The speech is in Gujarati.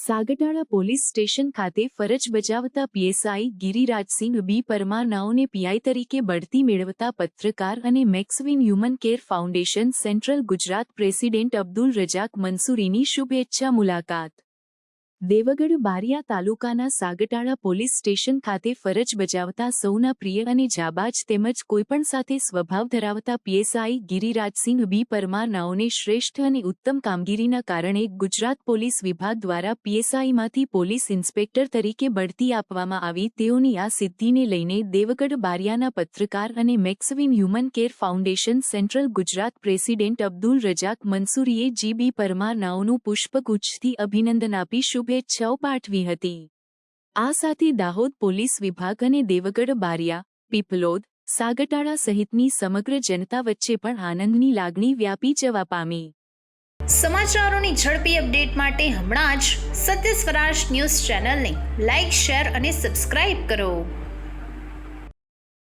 સાગટાળા પોલીસ સ્ટેશન ખાતે ફરજ બજાવતા પીએસઆઈ ગિરિરાજસિંહ બી પરમારનાઓને પીઆઈ તરીકે બઢતી મેળવતા પત્રકાર અને Maxwin Human Care Foundation Central Gujarat President Abdul Rajak મંસૂરીની શુભેચ્છા મુલાકાત. દેવગઢ બારિયા તાલુકાના સાગટાળા પોલીસ સ્ટેશન ખાતે ફરજ બજાવતા સૌના પ્રિય અને જાબાજ તેમજ કોઈપણ સાથે સ્વભાવ ધરાવતા પીએસઆઈ ગિરિરાજસિંહ બી પરમાર નાઓને શ્રેષ્ઠ અને ઉત્તમ કામગીરીના કારણે ગુજરાત પોલીસ વિભાગ દ્વારા પીએસઆઈમાંથી પોલીસ ઇન્સ્પેક્ટર તરીકે બઢતી આપવામાં આવી. તેઓની આ સિદ્ધિને લઈને દેવગઢ બારિયાના પત્રકાર અને Maxwin Human Care Foundation Central Gujarat President Abdul Rajak મંસૂરીએ જી બી નાઓનું પુષ્પગુચ્છથી અભિનંદન આપી શુભેચ્છાઓ પાઠવી હતી. આ સાથે દાહોદ પોલીસ વિભાગ અને દેવગઢ બારિયા, પીપલોદ, સાગટાળા સહિતની સમગ્ર જનતા વચ્ચે પણ આનંદની લાગણી વ્યાપી જવા પામી. સમાચારોની ઝડપી અપડેટ માટે હમણાં જ સત્ય સ્વરાજ ન્યૂઝ ચેનલને લાઇક શેર અને સબસ્ક્રાઇબ કરો.